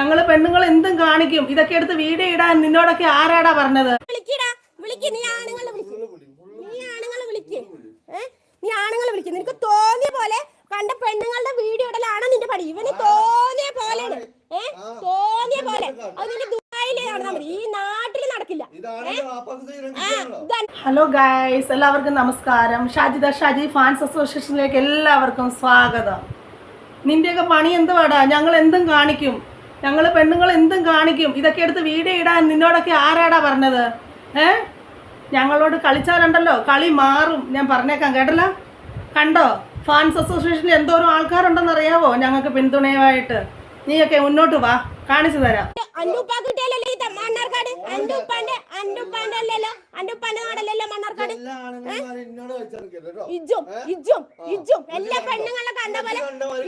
ഞങ്ങൾ പെണ്ണുങ്ങൾ എന്തും കാണിക്കും. ഇതൊക്കെ എടുത്ത് വീഡിയോ ഇടാൻ നിന്നോടൊക്കെ ആരാടാ പറഞ്ഞത്? നീ ആണുങ്ങളെ വിളിക്കും. നിനക്ക് തോന്നിയ പോലെ കണ്ട പെണ്ണുങ്ങളുടെ വീഡിയോ ഇടലാണ് നിന്റെ പണി ഇവന് തോന്നിയ പോലെയാണ് ഏ? തോന്നിയ പോലെ. അത് നിന്റെ ദുബായിൽ നടന്നാ മതി. ഈ നാട്ടിൽ നടക്കില്ല. ഹലോ ഗൈസ് എല്ലാവർക്കും നമസ്കാരം. ഷാജിദ ഷാജി ഫാൻസ് അസോസിയേഷനിലേക്ക് എല്ലാവർക്കും സ്വാഗതം. നിന്റെയൊക്കെ പണി എന്തുവാടാ? ഞങ്ങൾ എന്തും കാണിക്കും. ഞങ്ങൾ പെണ്ണുങ്ങൾ എന്തും കാണിക്കും. ഇതൊക്കെ എടുത്ത് വീഡിയോ ഇടാൻ നിന്നോടൊക്കെ ആരാടാ പറഞ്ഞത്? ഏ? ഞങ്ങളോട് കളിച്ചാലുണ്ടല്ലോ. കളി മാറും. ഞാൻ പറഞ്ഞേക്കാം കേട്ടല്ലോ? കണ്ടോ? ഫാൻസ് അസോസിയേഷനിൽ എന്തോരം ആൾക്കാരുണ്ടെന്ന് അറിയാവോ ഞങ്ങൾക്ക് പിന്തുണയുമായിട്ട്? നീയൊക്കെ മുന്നോട്ട് വാ. കാണിച്ചു തരാം. അന്റെ ഉപ്പാ ഇത് മണ്ണാർക്കാട്? അന്റെ ഉപ്പാന്റെ അന്റെ ഉപ്പാന്റെ അല്ലല്ലോ അന്റെ നാടല്ലല്ലോ മണ്ണാർക്കാട് ഇജും ഇജും ഇജും എല്ലാ പെണ്ണുങ്ങളെ കണ്ട പോലെ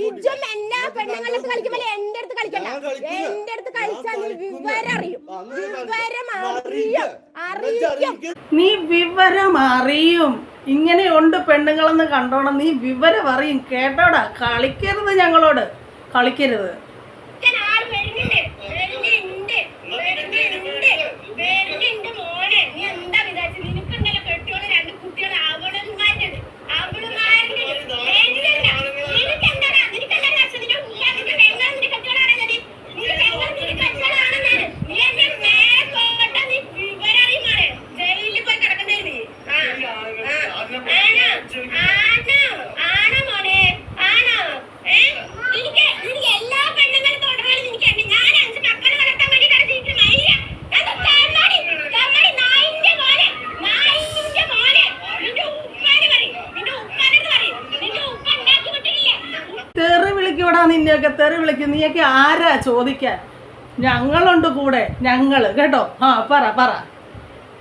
ഇജും എല്ലാ പെണ്ണുങ്ങളെ അടുത്ത് കളിക്കും പോലെ എന്റെ അടുത്ത് കളിക്കണ്ട? എന്റെ അടുത്ത് കളിച്ചാൽ നീ വിവരം അറിയും വിവരം അറിയും. അറിയും നീ വിവരം അറിയും. ഇങ്ങനെയുണ്ട് പെണ്ണുങ്ങളെന്ന് കണ്ടോണം. നീ വിവരം അറിയും. കേട്ടോടാ. കളിക്കരുത് ഞങ്ങളോട്. കളിക്കരുത്. വരുന്നുണ്ട് മോനെ? നീ എന്താ വിചാരിച്ചു നിനക്കുണ്ടല്ലോ കെട്ടിയോൾ രണ്ട് കുട്ടികൾ അവളുമാരുണ്ട് അവളുമാരുണ്ട് നിനക്ക് എന്താണ് നിനക്കെന്താ ആവശ്യം നിന്റെ ഉമ്മ നിന്റെ പെങ്ങൾ നിന്റെ കെട്ടിയോളാണല്ലോ നീ നിന്റെ പെങ്ങൾ നിന്റെ കെട്ടിയോളാണെന്നാണ് നീ എന്നെ നേരെ തൊട്ട നീ വിവരം അറിയും മോനെ ജയിലിൽ പോയി കിടക്കണ്ടേ നീ ആ ആ ആണോ ആണോ മോനെ ആണോ ഏ എനിക്ക് എനിക്ക് എല്ലാ പെണ്ണുങ്ങളും തുടരാനും എനിക്കുണ്ട് ഞാൻ അഞ്ച് മക്കളെ വളർത്താൻ വേണ്ടിയിട്ടാണ് ജീവിക്കുന്നത് മൈര അത് തെമ്മാടി തെമ്മാടി നായിന്റെ മോനെ നായിന്റെ മോനെ നിന്റെ ഉപ്പാനെ പറയും നിന്റെ ഉപ്പാനെ പറയും നിന്റെ ഉപ്പ ഉണ്ടാക്കി വിട്ടിട്ടില്ല തെറി വിളിക്കൂടാ നിന്നെയൊക്കെ നീയൊക്കെ ആരാ ചോദിക്കാൻ? ഞങ്ങളുണ്ട് കൂടെ ഞങ്ങൾ. കേട്ടോ? ആ പറ പറ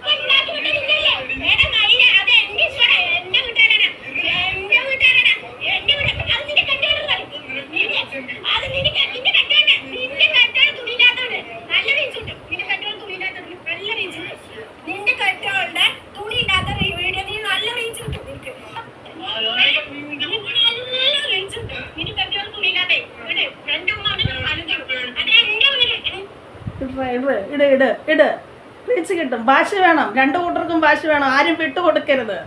ഉണ്ടാക്കി വിട്ടിട്ടില്ലല്ലോ എടാ മൈര അത് എന്റെ ഇഷ്ടമാണ് എന്റെ വീട്ടുകാരാണ് എന്റെ വീട്ടുകാരാണ് എന്റെ വീട്ടുകാർ അത് നിന്റെ കെട്ടിയോട് പറയും നിന്റെ അത് നിന്റെ കെ- നിന്റെ കെട്ടിയോണ്ട് നിന്റെ കെട്ടിയോട് തുണിയില്ലാത്തവന് നല്ല റീച്ച് ഉണ്ട് നിന്റെ കെട്ടിയോട് തുണിയില്ലാത്തവന് നല്ല റീച്ച് ഉണ്ട് നിന്റെ കെട്ടിയോണ്ട് തുണിയില്ലാത്ത ഈ വീഡിയോ നീ നല്ല റീച്ച് കിട്ടും നിനക്ക് നിനക്ക് നല്ല റീച്ച് ഉണ്ട് നിന്റെ കെട്ടിയോട് തുണിയില്ലാത്ത വീട് എന്റെ ഉമ്മ അവനെ പറഞ്ഞു അത് എന്റെ വീട് ഇട്, ഇട് ഇട് ഇട്. റീച്ച് കിട്ടും. ഭാഷ വേണം. രണ്ടു കൂട്ടർക്കും ഭാഷ വേണം. ആരും വിട്ടുകൊടുക്കരുത്.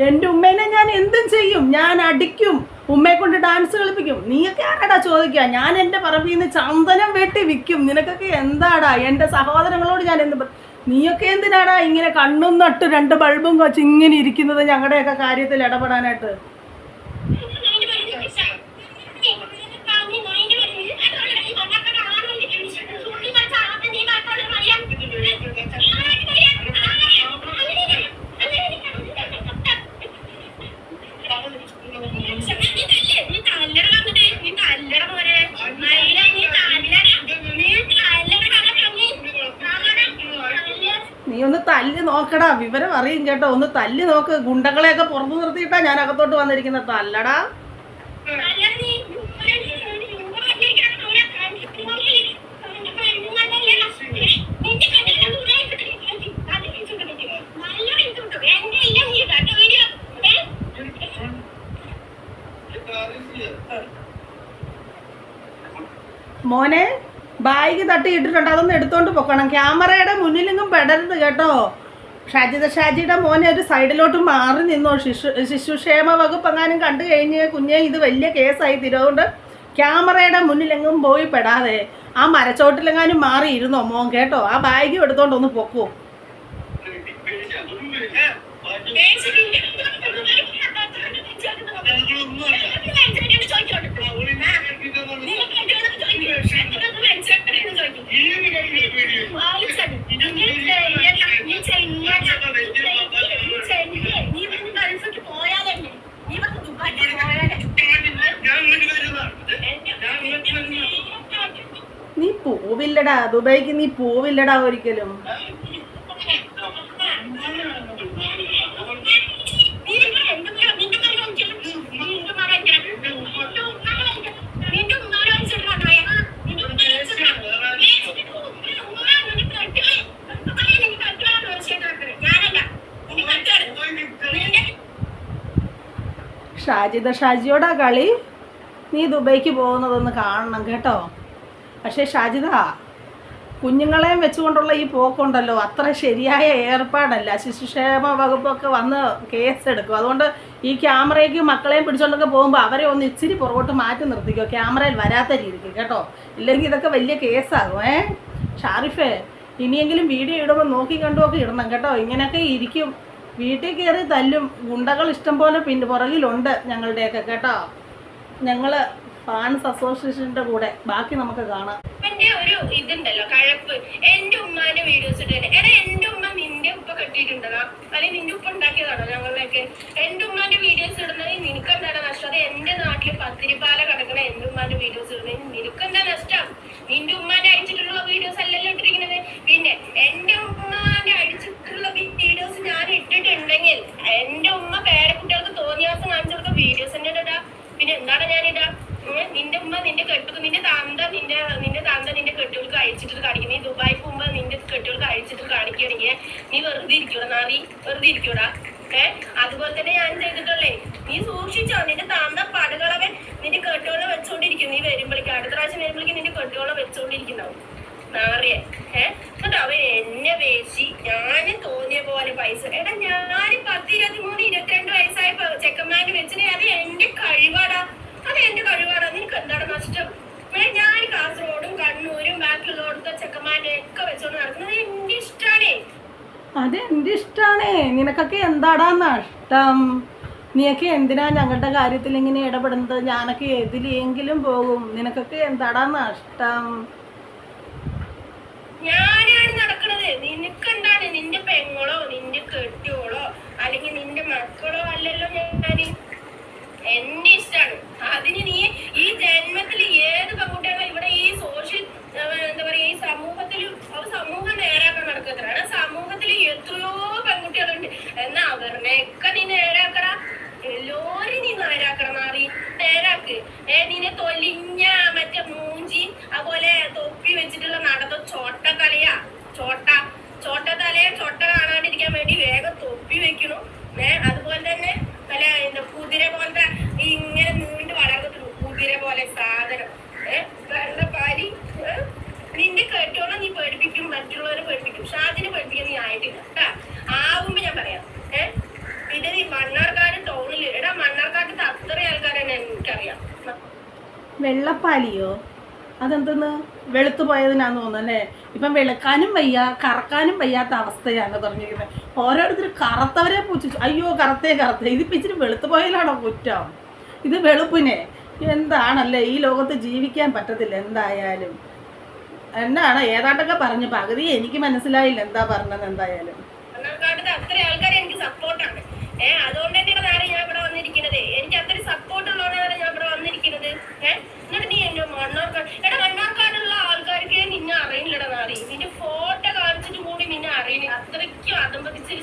എന്റെ ഉമ്മേനെ ഞാൻ എന്തും ചെയ്യും. ഞാൻ അടിക്കും. ഉമ്മയെ കൊണ്ട് ഡാൻസ് കളിപ്പിക്കും. നീയൊക്കെ ആരാടാ ചോദിക്കുക? ഞാൻ എന്റെ പറമ്പിൽ നിന്ന് ചന്ദനം വെട്ടി വിൽക്കും. നിനക്കൊക്കെ എന്താടാ? എന്റെ സഹോദരങ്ങളോട് ഞാൻ എന്ത് നീയൊക്കെ എന്തിനാടാ ഇങ്ങനെ കണ്ണും നട്ട് രണ്ട് ബൾബും വെച്ച് ഇങ്ങനെ ഇരിക്കുന്നത് ഞങ്ങളുടെയൊക്കെ കാര്യത്തിൽ ഇടപെടാനായിട്ട്? ഒന്ന് തല്ലി നോക്കടാ. വിവരം അറിയും കേട്ടോ. ഒന്ന് തല്ലി നോക്ക്. ഗുണ്ടകളെയൊക്കെ പുറത്തു നിർത്തിയിട്ടാ ഞാൻ അകത്തോട്ട് വന്നിരിക്കുന്നത്. തല്ലടാ. മോനെ? ബാഗ് തട്ടി ഇട്ടിട്ടുണ്ട് അതൊന്ന് എടുത്തോണ്ട് പൊക്കണം. ക്യാമറയുടെ മുന്നിലെങ്കും പെടരുത് കേട്ടോ. ഷാജിദ ഷാജിയുടെ മോനെ ഒരു സൈഡിലോട്ട് മാറി നിന്നോ. ശിശു ശിശുക്ഷേമ വകുപ്പ് എങ്ങാനും കണ്ടു കഴിഞ്ഞ് കുഞ്ഞെ ഇത് വലിയ കേസായി തീരുകൊണ്ട് ക്യാമറയുടെ മുന്നിലെങ്ങും പോയി പെടാതെ. ആ മരച്ചോട്ടിലെങ്ങാനും മാറി ഇരുന്നോ മോൻ കേട്ടോ. ആ ബാഗ് എടുത്തോണ്ട് ഒന്ന് പൊക്കൂ. നീ പോവില്ലടാ. ദുബൈക്ക് നീ പോവില്ലടാ ഒരിക്കലും. ഷാജിദ ഷാജിയോടാ കളി നീ ദുബൈക്ക് പോകുന്നതൊന്ന് കാണണം കേട്ടോ. പക്ഷേ ഷാജിദ കുഞ്ഞുങ്ങളെയും വെച്ചുകൊണ്ടുള്ള ഈ പോക്കുണ്ടല്ലോ. അത്ര ശരിയായ ഏർപ്പാടല്ല. ശിശുക്ഷേമ വകുപ്പൊക്കെ വന്ന് കേസ് എടുക്കും അതുകൊണ്ട് ഈ ക്യാമറയ്ക്ക് മക്കളെയും പിടിച്ചുകൊണ്ടൊക്കെ പോകുമ്പോൾ അവരെ ഒന്ന് ഇച്ചിരി പുറകോട്ട് മാറ്റി നിർത്തിക്കോ. ക്യാമറയിൽ വരാത്ത രീതിക്ക് കേട്ടോ. ഇല്ലെങ്കിൽ ഇതൊക്കെ വലിയ കേസാകും ഏ? ഷാരിഫേ ഇനിയെങ്കിലും വീഡിയോ ഇടുമ്പോൾ നോക്കി കണ്ടുമൊക്കെ ഇടണം കേട്ടോ. ഇങ്ങനെയൊക്കെ ഇരിക്കും. വീട്ടിൽ കയറി തല്ലും. ഗുണ്ടകൾ ഇഷ്ടം പോലെ പിന്നെ പുറകിലുണ്ട് ഞങ്ങളുടെയൊക്കെ കേട്ടോ? ഞങ്ങൾ ഫാൻസ് അസോസിയേഷന്റെ കൂടെ. ബാക്കി നമുക്ക് കാണാം. ഒരു ഇതുണ്ടല്ലോ കഴപ്പ്. എന്റെ ഉമ്മാന്റെ വീഡിയോസ് എടാ എന്റെ ഉമ്മ നിന്റെ ഉപ്പ കെട്ടിയിട്ടുണ്ടോ അല്ലെങ്കിൽ നിന്റെ ഉപ്പ ഉണ്ടാക്കിയതാണോ ഞങ്ങളുടെയൊക്കെ? എന്റെ ഉമ്മാന്റെ വീഡിയോസ് ഇടുന്നത് നിനക്ക് എന്താണ് നഷ്ടം? അത് എന്റെ നാട്ടിൽ പത്തിരിപ്പാല കിടക്കണ എന്റെ ഉമ്മാന്റെ വീഡിയോസ് ഇടുന്നത്. നിനക്ക് എന്താ നഷ്ടം? നിന്റെ ഉമ്മാന്റെ അയച്ചിട്ടുള്ള വീഡിയോസ് അല്ലല്ലോ അയച്ചിട്ട് കാണിക്കുകയാണെങ്കിൽ നീ വെറുതെ ഇരിക്കൂടാ നാവി വെറുതെ ഇരിക്കൂടാ ഏ? അതുപോലെ തന്നെ ഞാൻ ചെയ്തിട്ടുള്ളേ നീ സൂക്ഷിച്ചോ നിന്റെ താന്ത പടുകളവൻ നിന്റെ കെട്ടുകളെ വെച്ചോണ്ടിരിക്കും. നീ വരുമ്പോഴേക്കും അടുത്ത പ്രാവശ്യം വരുമ്പോഴേക്കും നിന്റെ കെട്ടുകളെ വെച്ചോണ്ടിരിക്കുന്നു നാറിയെ ഏ? എന്നിട്ട് അവൻ എന്നെ വേശി ഞാൻ തോന്നിയ പോലെ പൈസ എടാ ഞാൻ പത്ത് ഇരുപത്തിമൂന്ന് ഇരുപത്തിരണ്ട് വയസ്സായ ചെക്കന്മാരുടെ ചെക്കന്മാര് വെച്ചിട്ട് അത് എന്റെ കഴിവാടാ. അത് എന്റെ കഴിവാടാ. നിനക്ക് എന്താണ് നഷ്ടം? അത് എന്റെ ഇഷ്ടമാണേ നിനക്കൊക്കെ എന്താടാ നഷ്ടം? നീയൊക്കെ എന്തിനാ ഞങ്ങളുടെ കാര്യത്തിൽ ഇങ്ങനെ ഇടപെടുന്നത്? ഞാനൊക്കെ എതിലെങ്കിലും പോകും. നിനക്കൊക്കെ എന്താടാ നഷ്ടം? ഞാനാണ് നടക്കണത്. നിനക്ക് എന്താണ് നിന്റെ പെങ്ങളോ? നിന്റെ കെട്ടിയോളോ? അല്ലെങ്കിൽ നിന്റെ മക്കളോ അല്ലല്ലോ ഞാൻ എന്റെ ഇഷ്ടാണ്. അതിന് നീ എത്രയോ പെൺകുട്ടികളുണ്ട്. എന്നാ അവരുടെയൊക്കെ നീ നേരാക്കട. എല്ലാരും നീ നേരാക്കണം മാറി. നേരാക്ക്. ഏ നിന്നെ തൊലിഞ്ഞ മറ്റേ മൂഞ്ചി അതുപോലെ തൊപ്പി വെച്ചിട്ടുള്ള നടന്ന ചോട്ട കളിയാ ചോട്ട. ചോട്ട തലയെ ചോട്ട കാണാണ്ടിരിക്കാൻ വേണ്ടി വേഗം തൊപ്പി വെക്കണു ഏ അതുപോലെ തന്നെ പല എന്താ കുതിര പോലത്തെ ഇങ്ങനെ നീണ്ട് വളർന്നിട്ടു കുതിര പോലെ സാധനം. ഏ വെള്ളപ്പാരി നിന്റെ കെട്ടോളം നീ പേടിപ്പിക്കും മറ്റുള്ളവരെ പേടിപ്പിക്കും ഷാജിനെ പേടിപ്പിക്കാൻ നീ ആയിട്ടില്ല കേട്ടാ ആവുമ്പോ ഞാൻ പറയാം ഏ പിന്നെ നീ മണ്ണാർക്കാട് ടൗണിൽ എടാ മണ്ണാർക്കാട്ടത്ത് അത്ര ആൾക്കാരെന്നെ എനിക്കറിയാം വെള്ളപ്പാലിയോ? അതെന്തെന്ന്? വെളുത്തു പോയതിനാന്ന് തോന്നുന്നു അല്ലേ ഇപ്പം വെളുക്കാനും വയ്യ കറക്കാനും വയ്യാത്ത അവസ്ഥയാണ് പറഞ്ഞിരിക്കുന്നത് ഓരോരുത്തർ കറുത്തവരെ പൂച്ചു അയ്യോ കറുത്തേ കറുത്തേ. ഇതിപ്പോൾ ഇച്ചിരി വെളുത്തു പോയാലാണോ കുറ്റം? ഇത് വെളുപ്പിനെ. എന്താണല്ലേ? ഈ ലോകത്ത് ജീവിക്കാൻ പറ്റത്തില്ല എന്തായാലും. എന്താണ് ഏതാണ്ടൊക്കെ പറഞ്ഞു. പകുതി എനിക്ക് മനസ്സിലായില്ല എന്താ പറഞ്ഞത് എന്തായാലും. അതുകൊണ്ട് തന്നെയാണ് ഞാൻ ഇവിടെ വന്നിരിക്കുന്നത്. എനിക്ക് അത്ര സപ്പോർട്ട് ഉള്ളതുകൊണ്ടാണ് ഞാൻ വന്നിരിക്കുന്നത്? ഏ? എന്നിട്ട് നീ എന്റെ മണ്ണാർക്കാട് എടാ മണ്ണാർക്കാടുള്ള ആൾക്കാർക്ക് നിന്നെ അറിയില്ലടാ നാറി നിന്റെ ഫോട്ടോ കാണിച്ചിട്ട് കൂടി നിന്നെ അറിയില്ല. അത്രയ്ക്കും അതമ്പതിച്ച്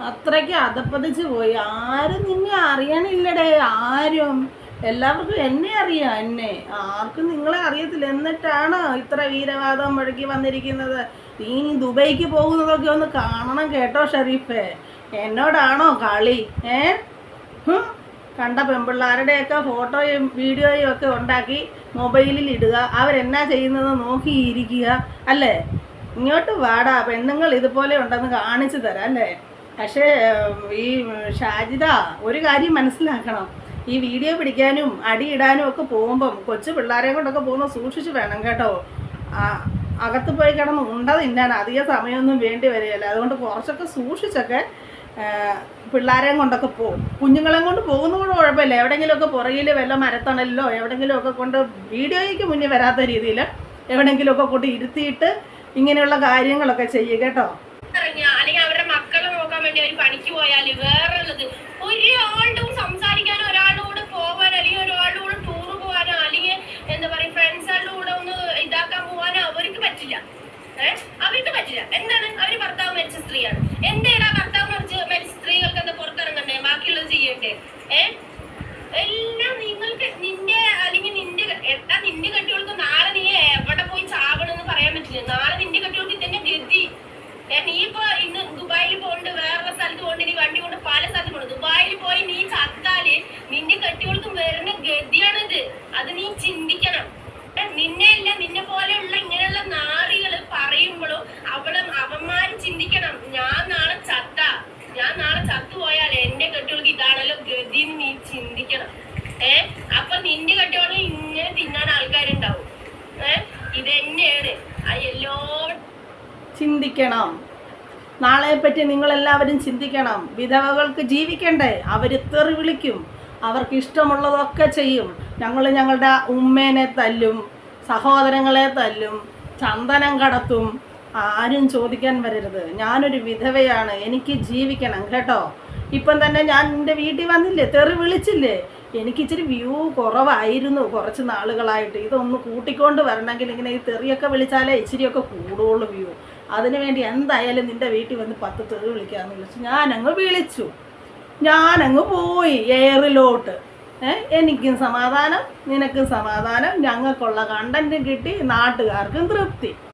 അത്രയ്ക്ക് അതപ്പതിച്ച് പോയി. ആരും നിന്നെ അറിയണില്ലടേ ആരും. എല്ലാവർക്കും എന്നെ അറിയാം എന്നെ. ആർക്കും നിങ്ങളെ അറിയത്തില്ല. എന്നിട്ടാണ് ഇത്ര വീരവാദം മുഴക്കി വന്നിരിക്കുന്നത്? നീ ദുബൈക്ക് പോകുന്നതൊക്കെ ഒന്ന് കാണണം കേട്ടോ ഷെരീഫേ. എന്നോടാണോ കളി? ഏ. കണ്ട പെൺപിള്ളാരുടെയൊക്കെ ഫോട്ടോയും വീഡിയോയും ഒക്കെ ഉണ്ടാക്കി മൊബൈലിൽ ഇടുക. അവരെന്നാ ചെയ്യുന്നത് നോക്കിയിരിക്കുക അല്ലേ? ഇങ്ങോട്ട് വാടാ പെണ്ണുങ്ങൾ ഇതുപോലെ ഉണ്ടെന്ന് കാണിച്ചു തരാം അല്ലേ? പക്ഷേ ഈ ഷാജിത ഒരു കാര്യം മനസ്സിലാക്കണം. ഈ വീഡിയോ പിടിക്കാനും അടിയിടാനും ഒക്കെ പോകുമ്പം കൊച്ചു പിള്ളേരെ കൊണ്ടൊക്കെ പോകുമ്പോൾ സൂക്ഷിച്ച് വേണം കേട്ടോ. അകത്ത് പോയി കിടന്ന് ഉണ്ട തിന്നാൻ അധിക സമയമൊന്നും വേണ്ടി വരികയില്ല. അതുകൊണ്ട് കുറച്ചൊക്കെ സൂക്ഷിച്ചൊക്കെ പിള്ളേരെയും കൊണ്ടൊക്കെ പോകും കുഞ്ഞുങ്ങളെയും കൊണ്ട് പോകുന്നതുകൊണ്ട് കുഴപ്പമില്ല. എവിടെയെങ്കിലുമൊക്കെ പുറകിൽ വല്ല മരത്തണലിലോ എവിടെയെങ്കിലുമൊക്കെ കൊണ്ട് വീഡിയോയ്ക്ക് മുന്നേ വരാത്ത രീതിയിൽ എവിടെയെങ്കിലുമൊക്കെ കൊണ്ട് ഇരുത്തിയിട്ട് ഇങ്ങനെയുള്ള കാര്യങ്ങളൊക്കെ ചെയ്യുക കേട്ടോ. മക്കളെ നോക്കാൻ വേണ്ടി അവർ സംസാരിക്കാൻ ഒരാളോട് ഒരാളുടെ ടൂർ ഒന്ന് അവർക്ക് പറ്റില്ല. പറ്റില്ല. എന്താണ്? അവർ ഭർത്താവ് മരിച്ച സ്ത്രീയാണ്. എന്തേടാ ഭർത്താവ് മരിച്ച മരിച്ച സ്ത്രീകൾക്ക് എന്താ പുറത്തിറങ്ങണ്ടേ? ബാക്കിയുള്ളത് ചെയ്യണ്ടേ ഏ? എല്ലാം നിങ്ങൾക്ക് നിന്റെ അല്ലെങ്കിൽ നിന്റെ എന്താ നിന്റെ കെട്ടികൾക്ക് നാളെ നീ എവിടെ പോയി ചാവണമെന്ന് പറയാൻ പറ്റില്ല. നാളെ നിന്റെ കെട്ടികൾക്ക് തന്നെ ഗതി. നീ ഇപ്പൊ ഇന്ന് ദുബായിൽ പോണ്ട് വേറെ സ്ഥലത്ത് പോണ്ട് നീ വണ്ടി കൊണ്ട് പല സ്ഥലത്ത് പോണ്ട് ദുബായിൽ പോയി നീ ചത്താൽ നിന്റെ കെട്ടികൾക്ക് വരുന്ന ഗതിയാണിത്. അത് നീ ചിന്തിക്കണം ഏ, നിന്നെയല്ല നിന്നെ പോലെയുള്ള ഇങ്ങനെയുള്ള നാറികൾ പറയുമ്പോഴും അവളെ അവന്മാര് ചിന്തിക്കണം ഞാൻ നാളെ ചത്ത ഞാൻ നാളെ ചത്തുപോയാൽ എന്റെ കെട്ടികൾക്ക് ഇതാണല്ലോ ഗതി നീ ചിന്തിക്കണം. ഏ? അപ്പൊ നിന്റെ കട്ടിയോടെ ഇങ്ങനെ തിന്നാൻ ആൾക്കാരുണ്ടാവും. ഏ? ഇത് തന്നെയാണ് എല്ലോ ചിന്തിക്കണം. നാളെ പറ്റി നിങ്ങൾ എല്ലാവരും ചിന്തിക്കണം. വിധവകൾക്ക് ജീവിക്കണ്ടേ? അവർ തെറി വിളിക്കും. അവർക്ക് ഇഷ്ടമുള്ളതൊക്കെ ചെയ്യും. ഞങ്ങൾ ഞങ്ങളുടെ ഉമ്മേനെ തല്ലും സഹോദരങ്ങളെ തല്ലും ചന്ദനം കടത്തും. ആരും ചോദിക്കാൻ വരരുത്. ഞാനൊരു വിധവയാണ്. എനിക്ക് ജീവിക്കണം. കേട്ടോ? ഇപ്പം തന്നെ ഞാൻ എന്റെ വീട്ടിൽ വന്നില്ലേ? തെറി വിളിച്ചില്ലേ? എനിക്ക് ഇച്ചിരി വ്യൂ കുറവായിരുന്നു കുറച്ച് നാളുകളായിട്ട്. ഇതൊന്ന് കൂട്ടിക്കൊണ്ട് വരണമെങ്കിൽ ഇങ്ങനെ ഈ തെറിയൊക്കെ വിളിച്ചാലേ ഇച്ചിരിയൊക്കെ കൂടുള്ളൂ വ്യൂ അതിന് വേണ്ടി എന്തായാലും നിന്റെ വീട്ടിൽ വന്ന് പത്ത് തെറി വിളിക്കാമെന്ന് വിളിച്ചു. ഞാനങ്ങ് വിളിച്ചു. ഞാനങ്ങ് പോയി എയറിലോട്ട്. എനിക്കും സമാധാനം നിനക്കും സമാധാനം. ഞങ്ങൾക്കുള്ള കണ്ടന്റും കിട്ടി നാട്ടുകാർക്കും തൃപ്തി.